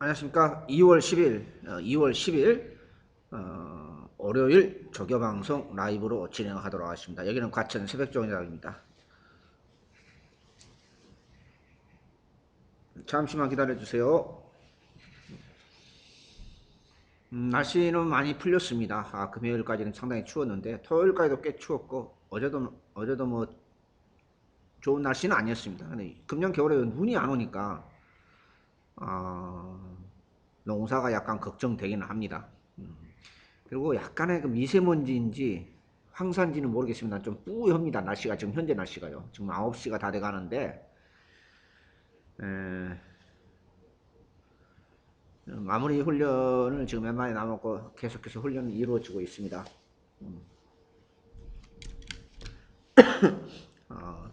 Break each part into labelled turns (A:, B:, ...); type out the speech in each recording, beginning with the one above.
A: 안녕하십니까. 2월 10일, 어, 2월 10일, 어, 월요일 조교방송 라이브로 진행하도록 하겠습니다. 여기는 과천 새벽종이락입니다. 잠시만 기다려주세요. 음, 날씨는 많이 풀렸습니다. 아, 금요일까지는 상당히 추웠는데, 토요일까지도 꽤 추웠고, 어제도, 어제도 뭐, 좋은 날씨는 아니었습니다. 근데 금년 겨울에 눈이 안 오니까, 아, 농사가 약간 걱정되기는 합니다. 음. 그리고 약간의 그 미세먼지인지 황산지는 모르겠습니다. 좀 뿌엽니다. 날씨가 지금 현재 날씨가요. 지금 9시가 다 돼가는데 에, 마무리 훈련을 지금 몇 마리 남았고 계속해서 훈련이 이루어지고 있습니다. 음. 어,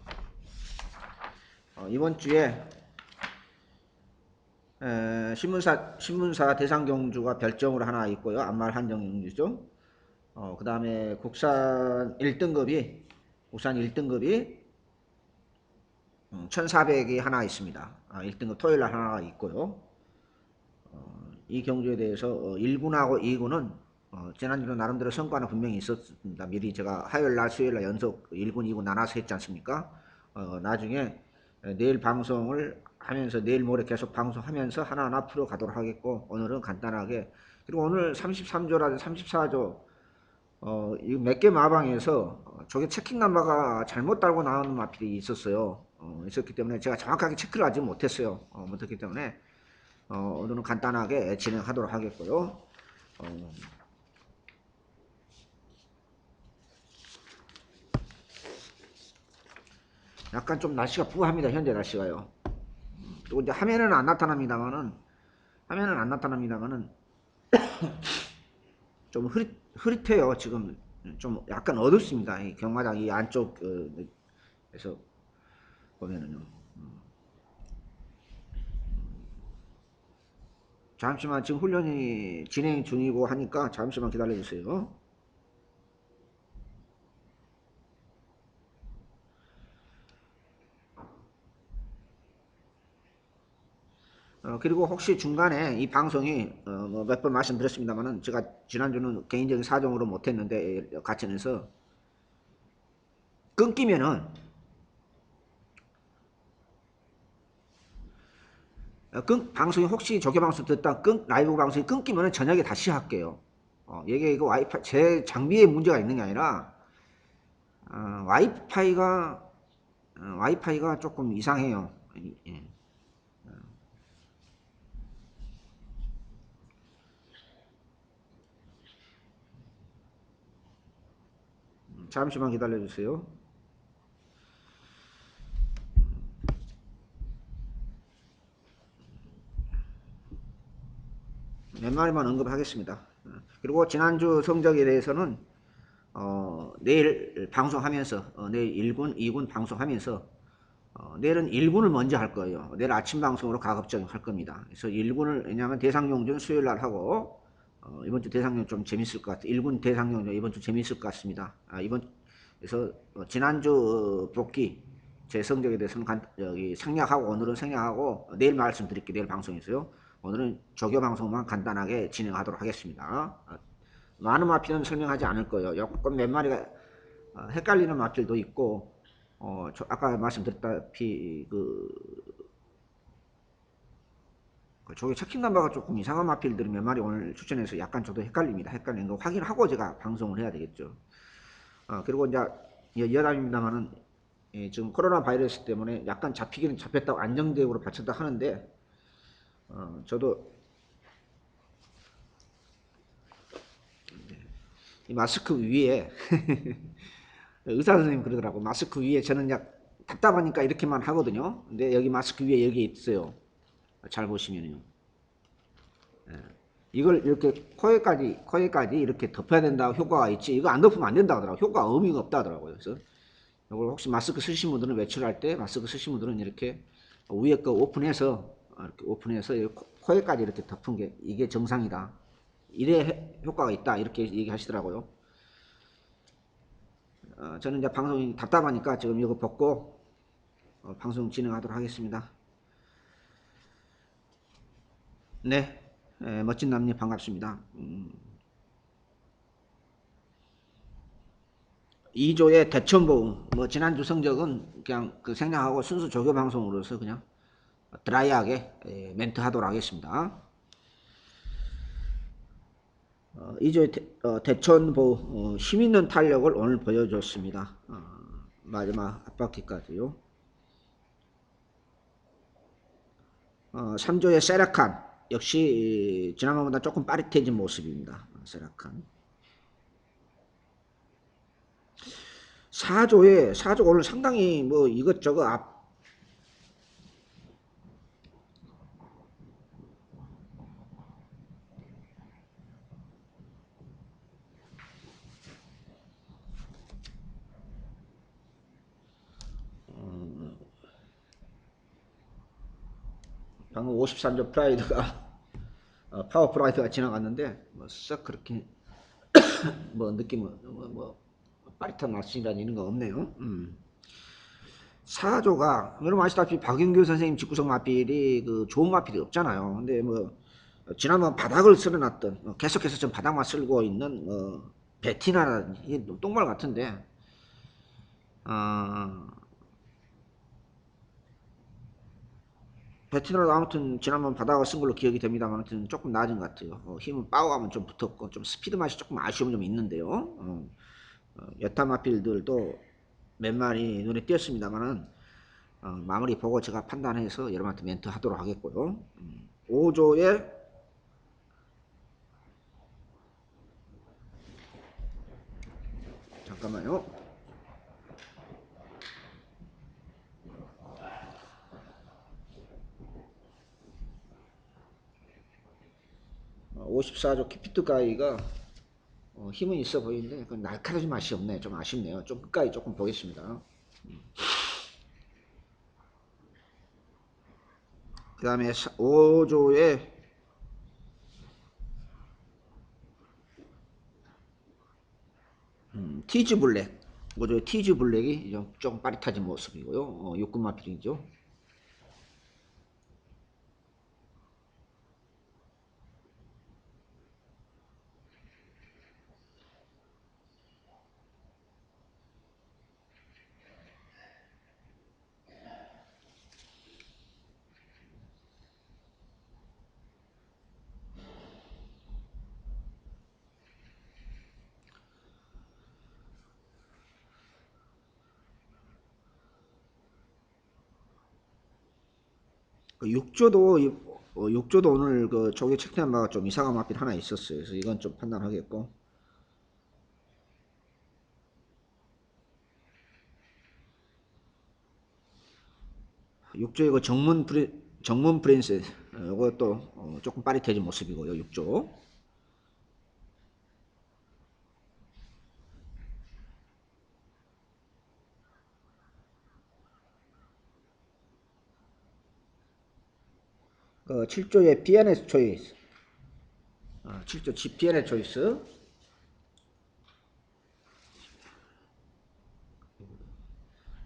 A: 어, 이번 주에 에, 신문사 신문사 대상 경주가 별점으로 하나 있고요. 안말 한정 경주죠. 어, 그 다음에 국산 1등급이 국산 1등급이 1,400이 하나 있습니다. 아, 1등급 토요일 날 하나가 있고요. 어, 이 경주에 대해서 어, 1군하고 2군은 어, 지난주는 나름대로 성과는 분명히 있었습니다. 미리 제가 화요일 날 수요일 날 연속 1군, 2군 나눠서 했지 않습니까? 어, 나중에 에, 내일 방송을 하면서 내일 모레 계속 방송하면서 하나하나 풀어 가도록 하겠고 오늘은 간단하게 그리고 오늘 33조라든 34조 어, 몇개 마방에서 어, 저게 체킹 넘버가 잘못 달고 나오는 마필이 있었어요. 어, 있었기 때문에 제가 정확하게 체크를 하지 못했어요. 어, 못했기 때문에 어, 오늘은 간단하게 진행하도록 하겠고요. 어, 약간 좀 날씨가 부합니다. 현재 날씨가요. 또 이제 화면에는 안 나타납니다만은 화면은 안 나타납니다만은 좀 흐릿 흐릿해요. 지금 좀 약간 어둡습니다. 이 경마장 이 안쪽에서 보면은요. 음. 잠시만 지금 훈련이 진행 중이고 하니까 잠시만 기다려 주세요. 어, 그리고 혹시 중간에 이 방송이 어, 뭐 몇 번 말씀드렸습니다만은 제가 지난주는 개인적인 사정으로 못했는데 가천에서 끊기면은 어, 끊, 방송이 혹시 조개 방송 듣다 끊 라이브 방송이 끊기면은 저녁에 다시 할게요. 어, 이게 이거 와이파이 제 장비에 문제가 있는 게 아니라 어, 와이파이가 어, 와이파이가 조금 이상해요. 예. 잠시만 기다려 주세요. 몇 마리만 언급하겠습니다. 그리고 지난주 성적에 대해서는 어, 내일 방송하면서 어, 내일 1군, 2군 방송하면서 어, 내일은 1군을 먼저 할 거예요. 내일 아침 방송으로 가급적 할 겁니다. 그래서 1군을 왜냐하면 대상용준 수요일 날 하고 어, 이번 주 대상용 좀 재밌을 것 같아요. 1군 대상용 이번 주 재밌을 것 같습니다. 아, 이번 그래서 어, 지난주 어, 복귀 제 성적에 대해서는 간, 여기 생략하고 오늘은 생략하고 어, 내일 말씀드릴게요. 내일 방송에서요. 오늘은 조교 방송만 간단하게 진행하도록 하겠습니다. 어, 많은 마필은 설명하지 않을 거예요. 조금 몇 마리가 어, 헷갈리는 마필도 있고 어, 저 아까 말씀드렸다시피 그그 저기 체킹 넘버가 조금 이상한 마필들이 몇 마리 오늘 추천해서 약간 저도 헷갈립니다. 헷갈리는 거 확인하고 제가 방송을 해야 되겠죠. 어, 그리고 이제 여- 여담입니다만은 예, 지금 코로나 바이러스 때문에 약간 잡히기는 잡혔다고 안정적으로 받쳤다 하는데 어, 저도 이 마스크 위에 의사 선생님 그러더라고 마스크 위에 저는 약 답답하니까 이렇게만 하거든요. 근데 여기 마스크 위에 여기 있어요. 잘 보시면요. 예. 이걸 이렇게 코에까지 코에까지 이렇게 덮어야 된다 효과가 있지 이거 안 덮으면 안 된다 하더라고 효과 의미가 없다 하더라고요. 그래서 이걸 혹시 마스크 쓰신 분들은 외출할 때 마스크 쓰신 분들은 이렇게 위에 거 오픈해서 이렇게 오픈해서 코에까지 이렇게 덮은 게 이게 정상이다. 이래 해- 효과가 있다 이렇게 얘기하시더라고요. 어, 저는 이제 방송이 답답하니까 지금 이거 벗고 어, 방송 진행하도록 하겠습니다. 네, 에, 멋진 남녀 반갑습니다. 음, 2조의 대천보험, 뭐 지난주 성적은 그냥 그 생략하고 순수 조교 방송으로서 그냥 드라이하게 에, 멘트 하도록 하겠습니다. 어, 2조의 대, 어, 대천보 어, 힘있는 탄력을 오늘 보여줬습니다. 어, 마지막 앞바퀴까지요. 어, 3조의 세라칸 역시 지난번보다 조금 빠릿해진 모습입니다. 어, 세라칸 4조에 4조 오늘 상당히 뭐 이것저것 앞 방금 53조 프라이드가 어, 파워 프라이드가 지나갔는데 뭐썩 그렇게 뭐 느낌은 뭐, 뭐 빠릿한 맛이라는 이런 거 없네요. 음. 4조가 여러분 아시다시피 박윤규 선생님 직구성 마필이 그 좋은 마필이 없잖아요. 근데 뭐 지난번 바닥을 쓸어놨던 어, 계속해서 좀 바닥만 쓸고 있는 어, 베티나라는 이 똥말 같은데 어, 베티나도 아무튼 지난번 바닥을 쓴 걸로 기억이 됩니다만 아무튼 조금 낮은 것 같아요. 어, 힘은 빠우하면 좀 붙었고 좀 스피드 맛이 조금 아쉬움이 좀 있는데요. 어, 어, 여타마필들도 몇 마리 눈에 띄었습니다만은 어, 마무리 보고 제가 판단해서 여러분한테 멘트 하도록 하겠고요. 음, 5조에 잠깐만요. 어, 54조 키피트 가이가 어, 힘은 있어 보이는데 그 날카로운 맛이 없네. 좀 아쉽네요. 좀 끝까지 조금 보겠습니다. 그 다음에 5조에 음, 티즈 블랙 5조의 티즈 블랙이 좀, 좀 빠릿해진 모습이고요. 어, 육군마 필이죠. 그 6조도 이- 어, 6조도 오늘 그 조개 책대한 바가 좀 이상한 맛이 하나 있었어요. 그래서 이건 좀 판단하겠고. 육조의 그 정문 프리 정문 프린세스 어, 이것도 어, 조금 빠릿해진 모습이고요. 6조. 그 7조의 BNS 초이스. 어, 7조 GPN의 초이스.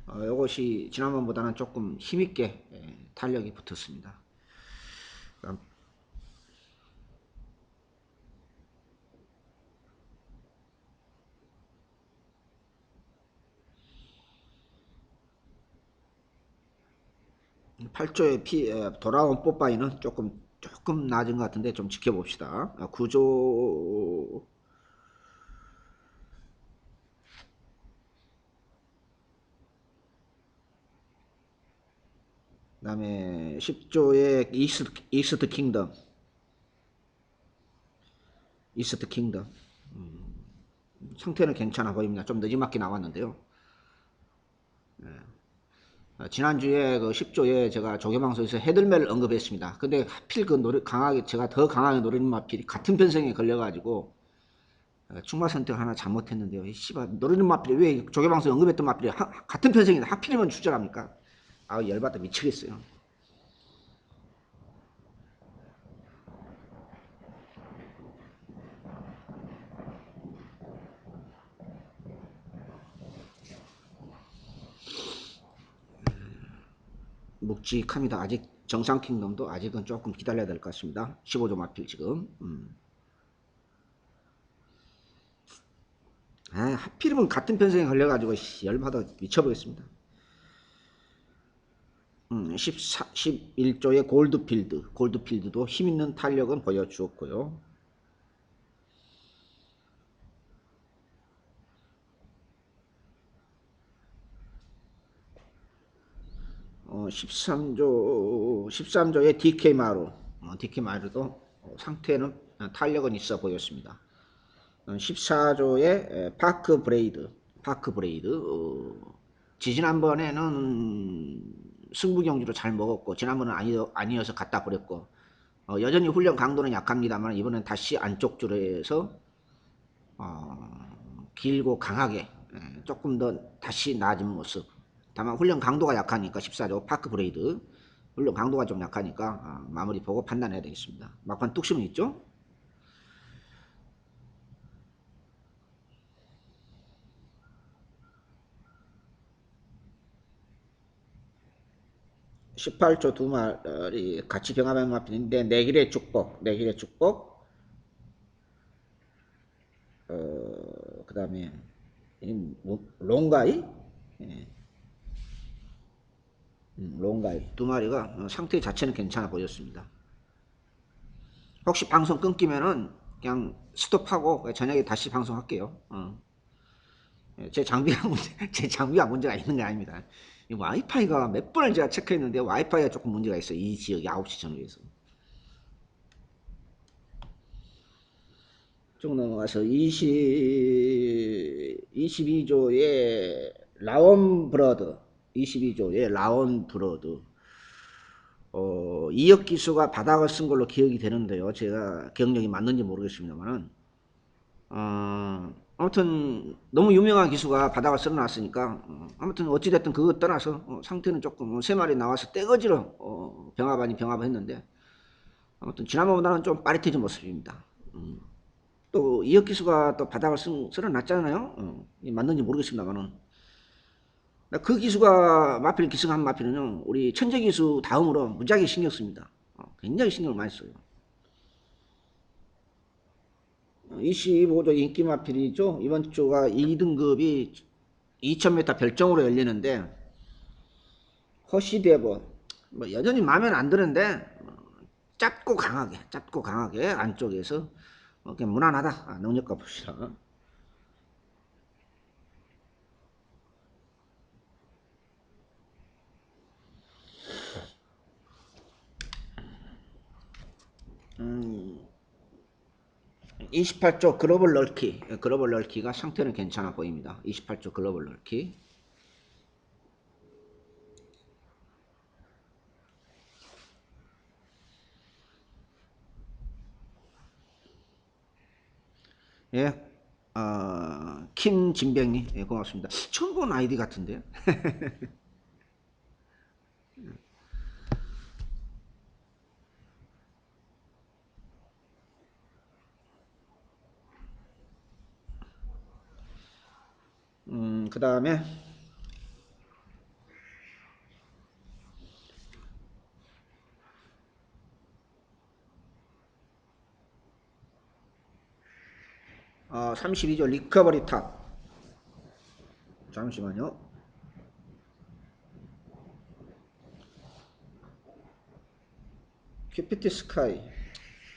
A: 어, 이것이 지난번보다는 조금 힘있게 예, 탄력이 붙었습니다. 8조의 피, 에, 돌아온 뽀빠이는 조금 조금 낮은 것 같은데 좀 지켜봅시다. 아, 9조 그다음에 10조의 이스트, 이스트 킹덤 이스트 킹덤 음, 상태는 괜찮아 보입니다. 좀 늦지막히 나왔는데요. 어, 지난주에 그 10조에 제가 조개방송에서 헤들멜을 언급했습니다. 근데 하필 그 노래, 강하게, 제가 더 강하게 노리는 마필이 같은 편성에 걸려가지고, 어, 충마 선택 하나 잘못했는데요. 이 씨발, 노리는 마필이 왜 조개방송에 언급했던 마필이 하- 같은 편성인데 하필이면 추절합니까? 아 열받아 미치겠어요. 묵직합니다. 아직 정상 킹덤도 아직은 조금 기다려야 될 것 같습니다. 15조 마필 지금. 음. 아, 하필이면 같은 편성에 걸려가지고 씨, 열받아 미쳐보겠습니다. 음, 14, 11조의 골드필드, 골드필드도 힘있는 탄력은 보여주었고요. 어, 13조, 13조의 DK 마루, 어, DK 마루도 어, 상태는 어, 탄력은 있어 보였습니다. 어, 14조의 파크 브레이드, 파크 브레이드, 어, 지지난번에는 승부 경주로 잘 먹었고, 지난번은 아니, 아니어서 갖다 버렸고, 어, 여전히 훈련 강도는 약합니다만, 이번엔 다시 안쪽 줄에서, 어, 길고 강하게, 예, 조금 더 다시 나아진 모습. 다만 훈련 강도가 약하니까 14조 파크 브레이드 훈련 강도가 좀 약하니까 아, 마무리 보고 판단해야 되겠습니다. 막판 뚝심은 있죠? (18조) 두 마리 같이 병합한 마필인데 내 길의 축복 내 길의 축복 어, 그 다음에 롱가이 예. 음, 롱가이 두 마리가 어, 상태 자체는 괜찮아 보였습니다. 혹시 방송 끊기면은 그냥 스톱하고 저녁에 다시 방송할게요. 어. 예, 제 장비가 문제, 제 장비가 문제가 있는 게 아닙니다. 이 와이파이가 몇 번을 제가 체크했는데 와이파이가 조금 문제가 있어요. 이 지역이 9시 전후에서. 쭉 넘어가서 20, 22조의 라원 브러드 22조의 라온 브로드 어, 이역 기수가 바닥을 쓴 걸로 기억이 되는데요. 제가 기억력이 맞는지 모르겠습니다만은 어, 아무튼 너무 유명한 기수가 바닥을 쓸어놨으니까 어, 아무튼 어찌됐든 그거 떠나서 어, 상태는 조금 세 마리 나와서 떼거지로 어, 병합 아니 병합을 했는데 아무튼 지난번보다는 좀 빠릿해진 모습입니다. 음. 또 이역 기수가 또 바닥을 쓴, 쓸어놨잖아요. 어, 맞는지 모르겠습니다만은 그 기수가 마필 기승한 마필은요, 우리 천재 기수 다음으로 무지하게 신경 씁니다. 어, 굉장히 신경을 많이 써요. 25조 인기 마필이죠. 이번 주가 2등급이 2000m 별정으로 열리는데, 허시대버, 뭐 여전히 마음에 안 드는데, 어, 짧고 강하게, 짧고 강하게 안쪽에서 어, 그냥 무난하다. 아, 능력과 봅시다. 음, 28조 글로벌 널키, 글로벌 널키가 상태는 괜찮아 보입니다. 28조 글로벌 널키. 예, 어, 김진병님, 예, 고맙습니다. 처음 본 아이디 같은데요? 음, 그 다음에 어, 32조 리커버리 탑. 잠시만요. 큐피티 스카이.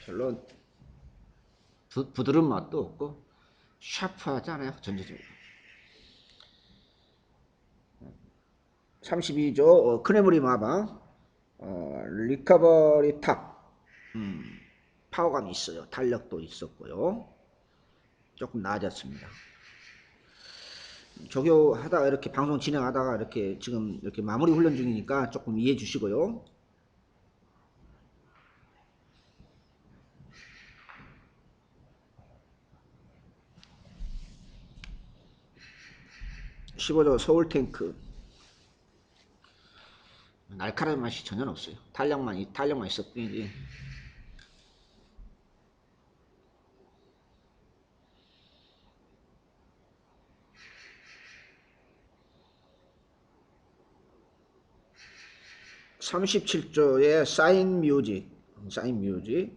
A: 별로 부, 부드러운 맛도 없고 샤프하지 않아요 전체적으로 32조 어, 크레무리 마방 어, 리커버리 탑. 음, 파워감이 있어요. 탄력도 있었고요. 조금 나아졌습니다. 조교하다가 이렇게 방송 진행하다가 이렇게 지금 이렇게 마무리 훈련 중이니까 조금 이해해 주시고요. (15조) 서울탱크 날카로운 맛이 전혀 없어요. 탄력만, 탄력만 있을 뿐이지. 37조의 사인 뮤직, 사인 뮤직.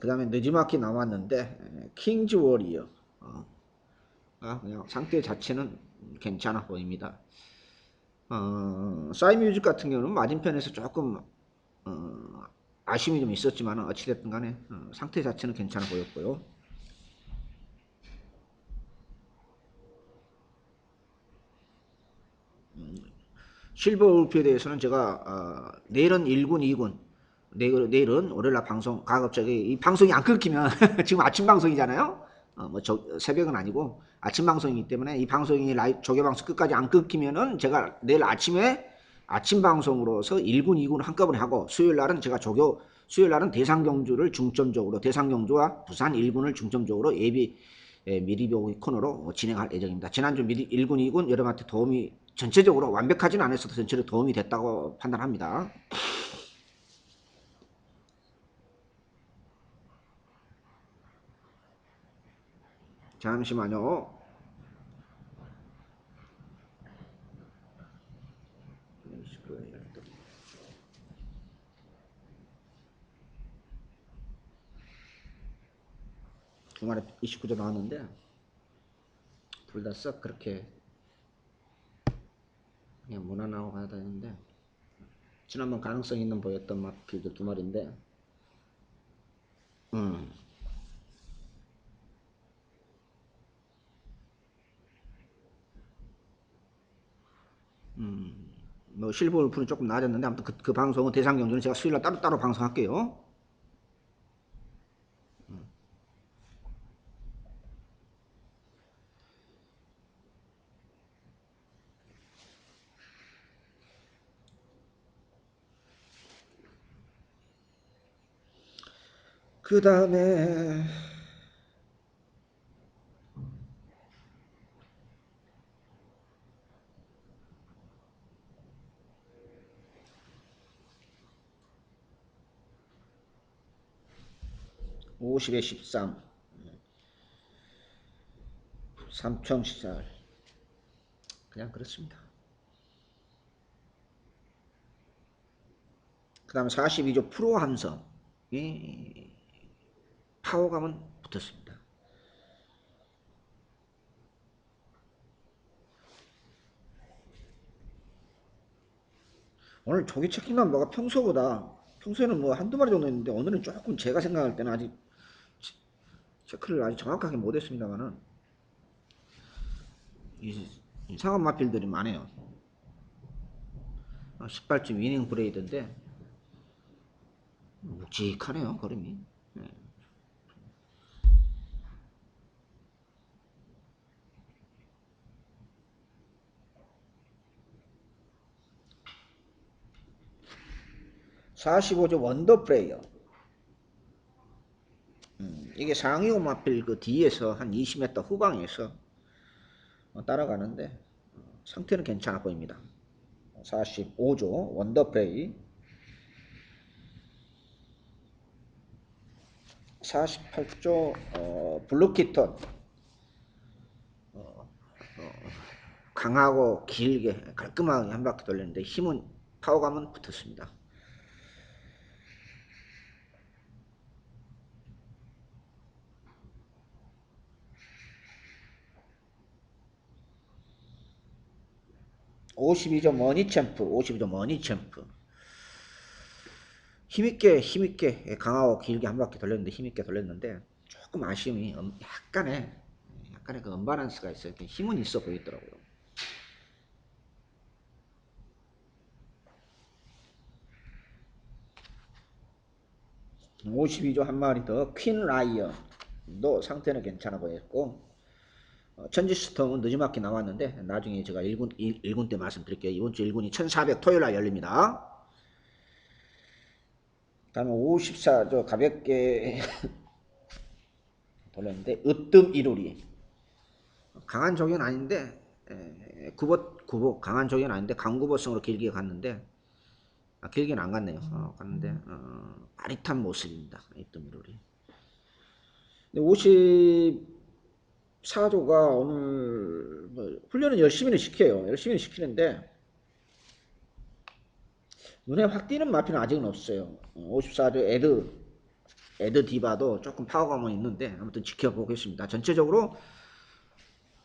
A: 그 다음에 느지막히 나왔는데, 킹즈 워리어. 어, 아, 그냥 상태 자체는 괜찮아 보입니다. 어, 사인 뮤직 같은 경우는 맞은편에서 조금, 어, 아쉬움이 좀 있었지만, 어찌됐든 간에, 어, 상태 자체는 괜찮아 보였고요. 실버 울프에 대해서는 제가 어, 내일은 1군, 2군, 내일, 내일은 월요일날 방송 가급적이 이 방송이 안 끊기면 지금 아침 방송이잖아요. 어, 뭐 저, 새벽은 아니고 아침 방송이기 때문에 이 방송이 라이 조개 방송 끝까지 안 끊기면은 제가 내일 아침에 아침 방송으로서 1군, 2군 한꺼번에 하고 수요일 날은 제가 조교 수요일 날은 대상 경주를 중점적으로 대상 경주와 부산 1군을 중점적으로 예비 예, 미리 보기 코너로 진행할 예정입니다. 지난주 미리 1군, 2군 여러분한테 도움이 전체적으로 완벽하지는 않았어도 전체로 도움이 됐다고 판단합니다. 잠시만요. 주말에 29조 나왔는데 둘 다 썩 그렇게 그냥 무난하고 가야 되는데 지난번 가능성 있는 보였던 마필드 두 마리인데 음. 음, 뭐 실버 울프는 조금 나아졌는데 아무튼 그, 그 방송은 대상 경주는 제가 수요일날 따로따로 방송할게요. 그 다음에 오십에 십삼 삼청시설 그냥 그렇습니다. 그 다음에 42조 프로 함성 이 파워감은 붙었습니다. 오늘 조기 체킹만 뭐가 평소보다 평소에는 뭐 한두 마리 정도 했는데 오늘은 조금 제가 생각할 때는 아직 체- 체크를 아직 정확하게 못했습니다만은 이상한 마필들이 많아요. 18점 위닝 브레이드인데 묵직하네요 걸음이. 예. 45조 원더 플레이어. 음, 이게 상위 오마필 그 뒤에서 한 20m 후방에서 어, 따라가는데 어, 상태는 괜찮아 보입니다. 45조 원더 플레이. 48조 어, 블루키톤. 어, 어, 강하고 길게 깔끔하게 한 바퀴 돌렸는데 힘은 파워감은 붙었습니다. 오십이조 머니 챔프, 오십이조 머니 챔프. 힘있게, 힘있게, 강하고 길게 한 바퀴 돌렸는데, 힘있게 돌렸는데, 조금 아쉬움이, 음, 약간의, 약간의 그 언바란스가 있어요. 힘은 있어 보이더라고요. 오십이조 한 마리 더, 퀸 라이언도 상태는 괜찮아 보였고, 어, 천지스톰은 늦지막히 나왔는데 나중에 제가 1군, 1, 군때 말씀드릴게요. 이번 주 1군이 1400 토요일 날 열립니다. 다음에 54조 가볍게 돌렸는데 으뜸 이루리 강한 종은 아닌데 에, 구보 구보 강한 종은 아닌데 강구보성으로 길게 갔는데 아, 길게는 안 갔네요. 어, 갔는데 어, 빠릿한 모습입니다. 으뜸 이루리. 50 사조가 오늘 뭐 훈련은 열심히는 시켜요. 열심히 시키는데 눈에 확 띄는 마피는 아직은 없어요. 54조 에드 에드 디바도 조금 파워감은 있는데 아무튼 지켜보겠습니다. 전체적으로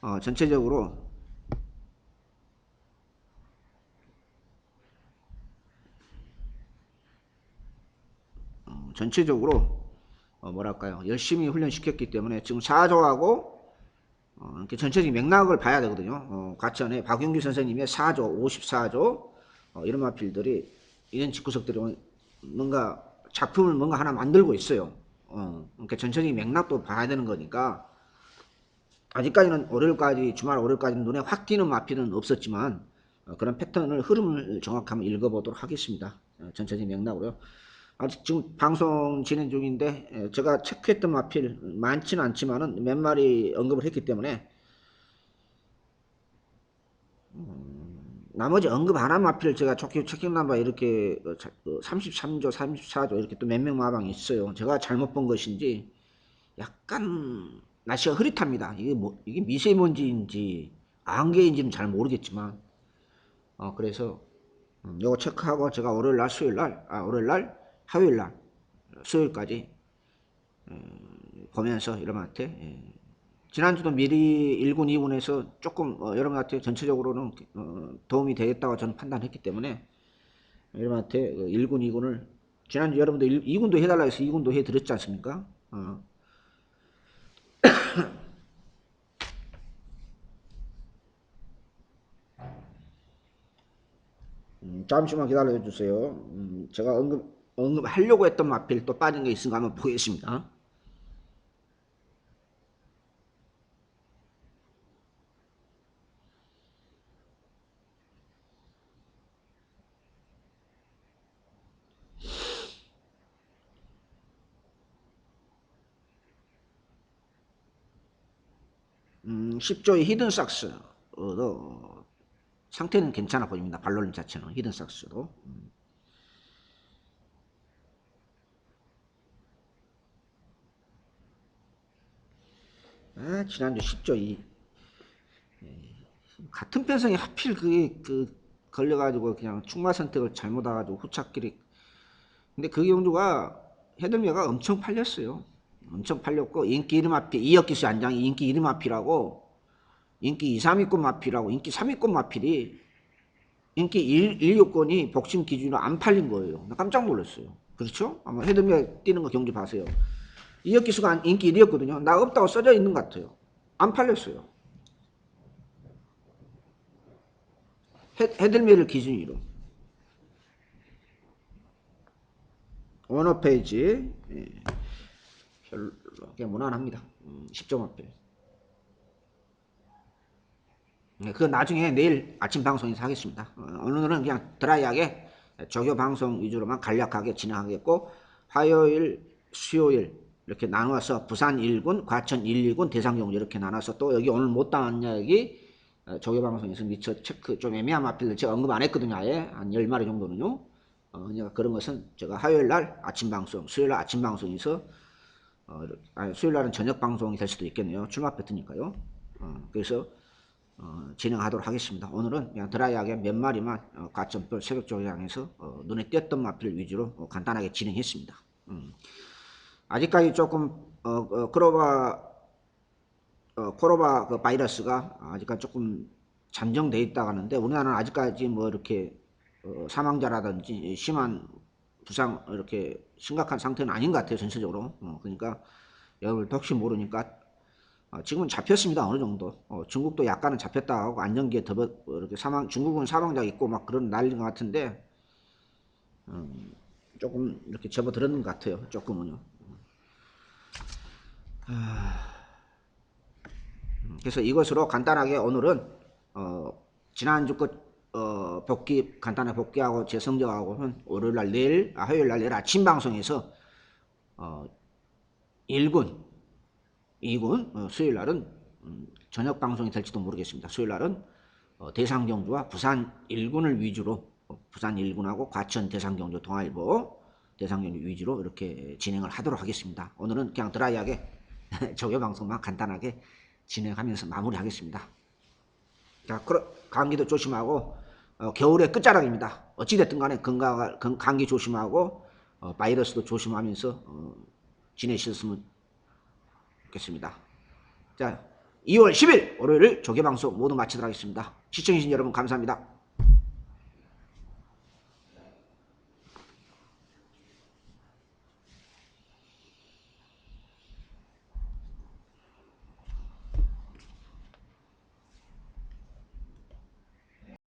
A: 어, 전체적으로 어, 전체적으로 어, 뭐랄까요 열심히 훈련시켰기 때문에 지금 4조하고 어, 이렇게 전체적인 맥락을 봐야 되거든요. 어, 과천에 박윤규 선생님의 4조, 54조 어, 이런 마필들이 이런 직구석들이 뭔가 작품을 뭔가 하나 만들고 있어요. 어, 그러니까 전체적인 맥락도 봐야 되는 거니까 아직까지는 월요일까지 주말 월요일까지는 눈에 확 띄는 마필은 없었지만 어, 그런 패턴을 흐름을 한번 읽어보도록 하겠습니다. 어, 전체적인 맥락으로요. 아직 지금 방송 진행 중인데 에, 제가 체크했던 마필 많지는 않지만은 몇 마리 언급을 했기 때문에 음, 나머지 언급 안 한 마필 제가 체크 체킹 넘버 이렇게 어, 자- 어, 33조, 34조 이렇게 또 몇 명 마방이 있어요. 제가 잘못 본 것인지 약간 날씨가 흐릿합니다. 이게 뭐 이게 미세먼지인지 안개인지는 잘 모르겠지만 어 그래서 음, 요거 체크하고 제가 월요일 날 수요일 날, 아, 월요일 날, 화요일 날, 수요일까지 음, 보면서 여러분한테 예. 지난주도 미리 1군, 2군에서 조금 어, 여러분한테 전체적으로는 어, 도움이 되겠다고 저는 판단했기 때문에 여러분한테 그 1군, 2군을 지난주 여러분들 2군도 해달라 해서 2군도 해드렸지 않습니까? 어. 음, 잠시만 기다려 주세요. 음, 제가 언급, 언급하려고 했던 마필 또 빠진 게 있은가 한번 보겠습니다. 음, 10조의 히든삭스, 어, 상태는 괜찮아 보입니다. 발롤림 자체는 히든삭스도. 음. 아, 지난주 10조 이 같은 편성이 하필 그게 그 걸려가지고 그냥 충마 선택을 잘못해가지고 후착길이 근데 그 경주가 헤들메가 엄청 팔렸어요. 엄청 팔렸고 인기 1위 마필 이혁기수 안장이 인기 1위 마필하고 인기 2, 3위권 마필하고 인기 3위권 마필이 인기 1, 1위권이 복싱 기준으로 안 팔린 거예요. 나 깜짝 놀랐어요. 그렇죠? 아마 헤드메 뛰는 거 경주 봐세요. 이혁기수가 안- 인기 1위였거든요. 나 없다고 써져 있는 것 같아요. 안 팔렸어요. 헤, 헤들메를 기준으로. 원어 페이지 예. 별로 그냥 무난합니다. 음, 10점 앞에. 네, 그거 나중에 내일 아침 방송에서 하겠습니다. 어, 오늘은 그냥 드라이하게 조교 방송 위주로만 간략하게 진행하겠고 화요일, 수요일 이렇게 나누어서 부산 1군, 과천 1, 2군, 대상 경주 이렇게 나눠서 또 여기 오늘 못 당한 이야기 어, 조교 방송에서 미처 체크 좀 애매한 마필들 제가 언급 안 했거든요. 아예 한 10마리 정도는요. 어, 그러니까 그런 것은 제가 화요일 날 아침 방송, 수요일 날 아침 방송에서 어, 아니, 수요일 날은 저녁 방송이 될 수도 있겠네요. 출마 패트니까요. 어, 그래서 어, 진행하도록 하겠습니다. 오늘은 그냥 드라이하게 몇 마리만 어, 가점별 새벽 조장에서 어, 눈에 띄었던 마필 위주로 어, 간단하게 진행했습니다. 음. 아직까지 조금 어, 어, 크로바 어, 코로나 그 바이러스가 아직까지 조금 잠정돼 있다 하는데 우리나라는 아직까지 뭐 이렇게 어, 사망자라든지 심한 부상 이렇게 심각한 상태는 아닌 것 같아요 전체적으로. 어, 그러니까 여러분 혹시 모르니까 어, 지금은 잡혔습니다 어느 정도. 어, 중국도 약간은 잡혔다 하고 안전기에 더 이렇게 사망 중국은 사망자 있고 막 그런 난리인 것 같은데 음, 조금 이렇게 접어 들었는 것 같아요 조금은요. 그래서 이것으로 간단하게 오늘은 어, 지난주 것 어, 복귀 간단하게 복귀하고 제 성적하고는 월요일날 내일 아, 화요일날 내일 아침 방송에서 어, 1군 2군 어, 수요일날은 음, 저녁 방송이 될지도 모르겠습니다. 수요일날은 어, 대상경주와 부산 1군을 위주로 어, 부산 1군하고 과천 대상경주 동아일보 대상경주 위주로 이렇게 진행을 하도록 하겠습니다. 오늘은 그냥 드라이하게 조교 방송만 간단하게 진행하면서 마무리하겠습니다. 자, 그럼 감기도 조심하고 어, 겨울의 끝자락입니다. 어찌됐든 간에 건강, 건- 감기 조심하고 어, 바이러스도 조심하면서 어, 지내셨으면 좋겠습니다. 자, 2월 10일 월요일 조개방송 모두 마치도록 하겠습니다. 시청해주신 여러분 감사합니다.